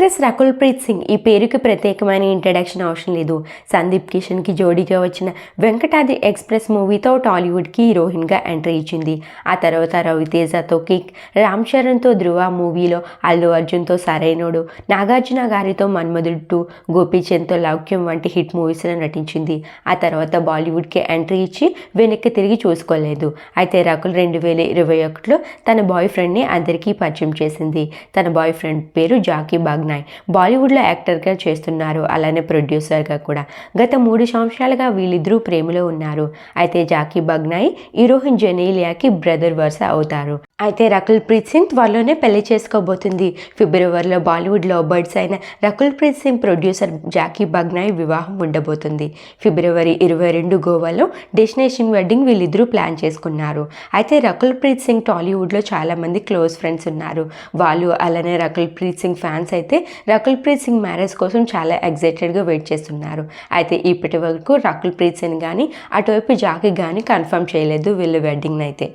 Actress Rakul Preet Singh ఈ పేరుకి ప్రత్యేకమైన ఇంట్రడక్షన్ అవసరం లేదు. సందీప్ కిషన్కి జోడీగా వచ్చిన వెంకటాద్రి ఎక్స్ప్రెస్ మూవీతో టాలీవుడ్కి హీరోయిన్గా ఎంట్రీ ఇచ్చింది. ఆ తర్వాత రవితేజతో కిక్ రామ్ చరణ్తో ధృవ మూవీలో అల్లు అర్జున్తో సరైనోడు నాగార్జున గారితో మన్మధుడు టూ గోపీచంద్తో లౌక్యం వంటి హిట్ మూవీస్లో నటించింది. ఆ తర్వాత బాలీవుడ్కి ఎంట్రీ ఇచ్చి వెనక్కి తిరిగి చూసుకోలేదు. అయితే రకుల్ రెండు వేల ఇరవై ఒకటిలో తన బాయ్ ఫ్రెండ్ని అందరికీ పరిచయం చేసింది. తన బాయ్ ఫ్రెండ్ పేరు జాకీ బాగ్ బాగ్నాయ్ బాలీవుడ్లో యాక్టర్గా చేస్తున్నారు. అలానే ప్రొడ్యూసర్గా కూడా. గత మూడు సంవత్సరాలుగా వీళ్ళిద్దరూ ప్రేమలో ఉన్నారు. అయితే జాకీ బగ్నాయి హీరోయిన్ జెనీలియాకి బ్రదర్ వరుస అవుతారు. అయితే రకుల్ ప్రీత్ సింగ్ త్వరలోనే పెళ్ళి చేసుకోబోతుంది. ఫిబ్రవరిలో బాలీవుడ్లో బర్డ్స్ అయిన రకుల్ ప్రీత్ సింగ్ ప్రొడ్యూసర్ జాకీ బగ్నాయ్ వివాహం ఉండబోతుంది. ఫిబ్రవరి ఇరవై రెండు గోవాలో డెస్టినేషన్ వెడ్డింగ్ వీళ్ళిద్దరూ ప్లాన్ చేసుకున్నారు. అయితే రకుల్ ప్రీత్ సింగ్ టాలీవుడ్లో చాలామంది క్లోజ్ ఫ్రెండ్స్ ఉన్నారు. వాళ్ళు అలానే రకుల్ ప్రీత్ సింగ్ ఫ్యాన్స్ అయితే రకుల్ ప్రీత్ సింగ్ మ్యారేజ్ కోసం చాలా ఎగ్జైటెడ్గా వెయిట్ చేస్తున్నారు. అయితే ఇప్పటి వరకు రకుల్ ప్రీత్ సింగ్ కానీ అటువైపు జాకి కానీ కన్ఫర్మ్ చేయలేదు వీళ్ళు వెడ్డింగ్ అయితే